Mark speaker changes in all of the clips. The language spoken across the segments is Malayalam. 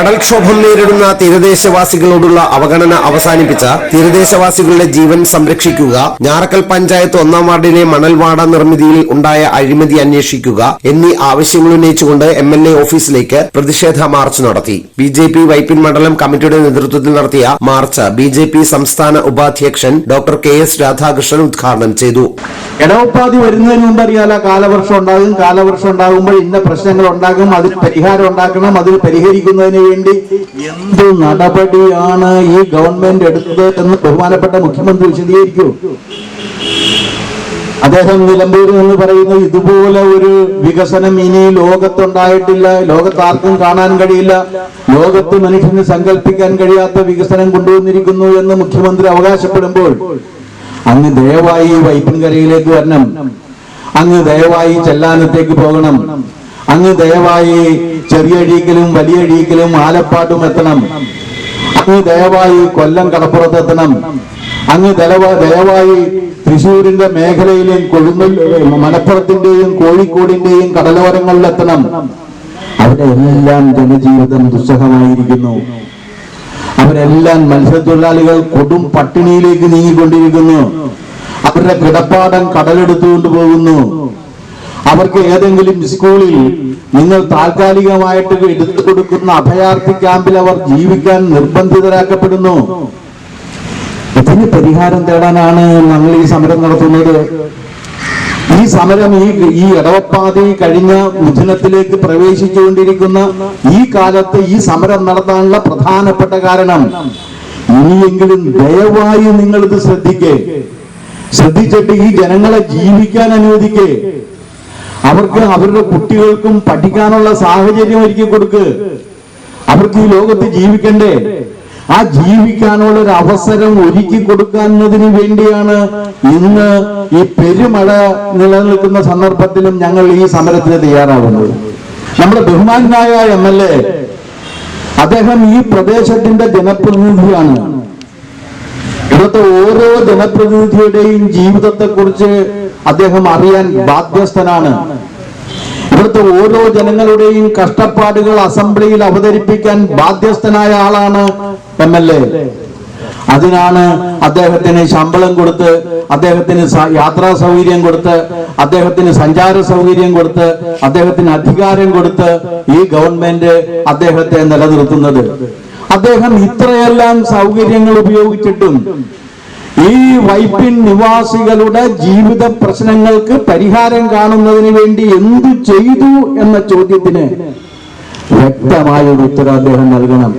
Speaker 1: കടൽക്ഷോഭം നേരിടുന്ന തീരദേശവാസികളോടുള്ള അവഗണന അവസാനിപ്പിച്ച തീരദേശവാസികളുടെ ജീവൻ സംരക്ഷിക്കുക ഞാറക്കൽ പഞ്ചായത്ത് ഒന്നാം വാർഡിലെ മണൽവാട നിർമ്മിതിയിൽ ഉണ്ടായ അഴിമതി അന്വേഷിക്കുക എന്നീ ആവശ്യങ്ങൾ ഉന്നയിച്ചുകൊണ്ട് എം എൽ എ ഓഫീസിലേക്ക് പ്രതിഷേധ മാർച്ച് നടത്തി. ബി ജെ പി വൈപ്പിൻ മണ്ഡലം കമ്മിറ്റിയുടെ നേതൃത്വത്തിൽ നടത്തിയ മാർച്ച് ബി ജെ പി സംസ്ഥാന ഉപാധ്യക്ഷൻ ഡോക്ടർ കെ. എസ്. രാധാകൃഷ്ണൻ ഉദ്ഘാടനം ചെയ്തു.
Speaker 2: ഇടവപ്പാതി വരുന്നതിന് മുമ്പ് അറിയാല കാലവർഷം ഉണ്ടാകും കാലവർഷം ഉണ്ടാകുമ്പോൾ ഇന്ന പ്രശ്നങ്ങൾ ഉണ്ടാകും അതിൽ പരിഹാരം ഉണ്ടാക്കണം അതിൽ പരിഹരിക്കുന്നതിന് വേണ്ടി എന്ത് നടപടിയാണ് ഈ ഗവൺമെന്റ് എടുത്തത് എന്ന് ബഹുമാനപ്പെട്ട മുഖ്യമന്ത്രി വിശദീകരിക്കൂ. അദ്ദേഹം നിലമ്പൂരിൽ നിന്ന് പറയുന്നു ഇതുപോലെ ഒരു വികസനം ഇനി ലോകത്തുണ്ടായിട്ടില്ല. ലോകത്ത് ആർക്കും കാണാൻ കഴിയില്ല. ലോകത്ത് മനുഷ്യന് സങ്കല്പിക്കാൻ കഴിയാത്ത വികസനം കൊണ്ടുവന്നിരിക്കുന്നു എന്ന് മുഖ്യമന്ത്രി അവകാശപ്പെടുമ്പോൾ അങ്ങ് ദയവായി വൈപ്പിൻകരയിലേക്ക് വരണം. അങ്ങ് ദയവായി ചെല്ലാനത്തേക്ക് പോകണം. അങ്ങ് ദയവായി ചെറിയ അഴീക്കലും വലിയ അഴീക്കലും ആലപ്പാട്ടും എത്തണം. അങ്ങ് ദയവായി കൊല്ലം കടപ്പുറത്ത് എത്തണം. അങ്ങ് ദയവ- ദയവായി തൃശൂരിന്റെ മേഖലയിലെയും കൊഴുമ്പൽ മലപ്പുറത്തിന്റെയും കോഴിക്കോടിന്റെയും കടലോരങ്ങളിൽ എത്തണം. അവിടെ എല്ലാം ജനജീവിതം ദുസ്സഹമായിരിക്കുന്നു. അവരെല്ലാം മത്സ്യത്തൊഴിലാളികൾ കൊടും പട്ടിണിയിലേക്ക് നീങ്ങിക്കൊണ്ടിരിക്കുന്നു. അവരുടെ കിടപ്പാടം കടലെടുത്തുകൊണ്ട് പോകുന്നു. അവർക്ക് ഏതെങ്കിലും സ്കൂളിൽ നിങ്ങൾ താൽക്കാലികമായിട്ട് എടുത്തു കൊടുക്കുന്ന അഭയാർത്ഥി ക്യാമ്പിൽ അവർ ജീവിക്കാൻ നിർബന്ധിതരാക്കപ്പെടുന്നു. ഇതിന് പരിഹാരം തേടാനാണ് ഞങ്ങൾ ഈ സമരം നടത്തുന്നത്. ഈ സമരം ഈ ഈ ഇടവപ്പാതി കഴിഞ്ഞ മുദിനത്തിലേക്ക് പ്രവേശിച്ചുകൊണ്ടിരിക്കുന്ന ഈ കാലത്ത് ഈ സമരം നടത്താനുള്ള പ്രധാനപ്പെട്ട കാരണം ഇനിയെങ്കിലും ദയവായി നിങ്ങളിത് ശ്രദ്ധിക്കേ. ശ്രദ്ധിച്ചിട്ട് ഈ ജനങ്ങളെ ജീവിക്കാൻ അനുവദിക്കേ. അവർക്ക് അവരുടെ കുട്ടികൾക്കും പഠിക്കാനുള്ള സാഹചര്യം ഒരുക്കി കൊടുക്ക്. അവർക്ക് ഈ ലോകത്ത് ജീവിക്കണ്ടേ? ആ ജീവിക്കാനുള്ള ഒരു അവസരം ഒരുക്കി കൊടുക്കുന്നതിന് വേണ്ടിയാണ് ഇന്ന് ഈ പെരുമഴ നിലനിൽക്കുന്ന സന്ദർഭത്തിലും ഞങ്ങൾ ഈ സമരത്തിന് തയ്യാറാവുന്നത്. നമ്മുടെ ബഹുമാനായ എം എൽ എ അദ്ദേഹം ഈ പ്രദേശത്തിന്റെ ജനപ്രതിനിധിയാണ്. ഇവിടുത്തെ ഓരോ ജനപ്രതിനിധിയുടെയും ജീവിതത്തെ കുറിച്ച് അദ്ദേഹം അറിയാൻ ബാധ്യസ്ഥനാണ്. ഇവിടുത്തെ ഓരോ ജനങ്ങളുടെയും കഷ്ടപ്പാടുകൾ അസംബ്ലിയിൽ അവതരിപ്പിക്കാൻ ബാധ്യസ്ഥനായ ആളാണ് എം എൽ എ. അതിനാണ് അദ്ദേഹത്തിന് ശമ്പളം കൊടുത്ത് അദ്ദേഹത്തിന് യാത്രാ സൗകര്യം കൊടുത്ത് അദ്ദേഹത്തിന് സഞ്ചാര സൗകര്യം കൊടുത്ത് അദ്ദേഹത്തിന് അധികാരം കൊടുത്ത് ഈ ഗവൺമെന്റ് അദ്ദേഹത്തെ നിലനിർത്തുന്നത്. അദ്ദേഹം ഇത്രയെല്ലാം സൗകര്യങ്ങൾ ഉപയോഗിച്ചിട്ടും ഈ വൈപ്പിൻ നിവാസികളുടെ ജീവിത പ്രശ്നങ്ങൾക്ക് പരിഹാരം കാണുന്നതിന് വേണ്ടി എന്തു ചെയ്തു എന്ന ചോദ്യത്തിന് വ്യക്തമായ ഒരു ഉത്തരം അദ്ദേഹം നൽകണം.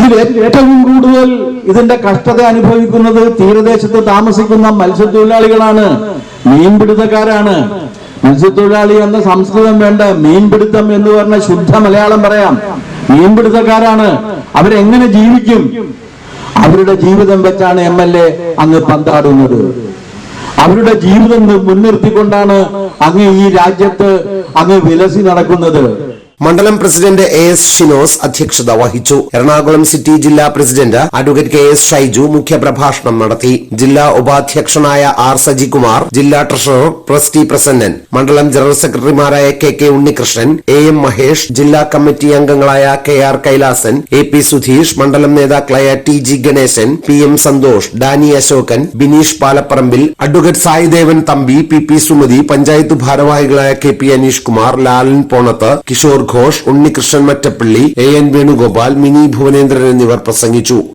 Speaker 2: ഇതിൽ ഏറ്റവും കൂടുതൽ ഇതിന്റെ കഷ്ടത അനുഭവിക്കുന്നത് തീരദേശത്ത് താമസിക്കുന്ന മത്സ്യത്തൊഴിലാളികളാണ്. മീൻപിടുത്തക്കാരാണ്. മത്സ്യത്തൊഴിലാളി എന്ന സംസ്കൃതം വേണ്ട മീൻപിടുത്തം എന്ന് പറഞ്ഞ ശുദ്ധ മലയാളം പറയാം. മീൻപിടുത്തക്കാരാണ്. അവരെങ്ങനെ ജീവിക്കും? അവരുടെ ജീവിതം വെച്ചാണ് എം എൽ എ അങ്ങ് പന്താടുന്നത്. അവരുടെ ജീവിതം മുൻനിർത്തിക്കൊണ്ടാണ് അങ്ങ് ഈ രാജ്യത്ത് അങ്ങ് വിലസി നടക്കുന്നത്.
Speaker 1: മണ്ഡലം പ്രസിഡന്റ് എ എസ് ഷിനോസ് അധ്യക്ഷത വഹിച്ചു. എറണാകുളം സിറ്റി ജില്ലാ president advocate K S Shaiju മുഖ്യപ്രഭാഷണം നടത്തി. ജില്ലാ ഉപാധ്യക്ഷനായ ആർ സജികുമാർ ജില്ലാ ട്രഷറർ പ്രസ് ടി പ്രസന്നൻ മണ്ഡലം ജനറൽ സെക്രട്ടറിമാരായ K K Unnikrishnan A M Mahesh ജില്ലാ കമ്മിറ്റി അംഗങ്ങളായ K R Kailasan A P Sudheesh മണ്ഡലം നേതാക്കളായ T G Ganesan P M Santhosh Dani Ashokan Bineesh Palapparambil advocate Saidevan Thampi P P Sumathi panchayat ഭാരവാഹികളായ K P Aneesh Kumar Lalan Ponath Kishore Ghosh Unnikrishnan Mattappalli A N Venugopal Mini Bhuvanendran എന്നിവർ പ്രസംഗിച്ചു.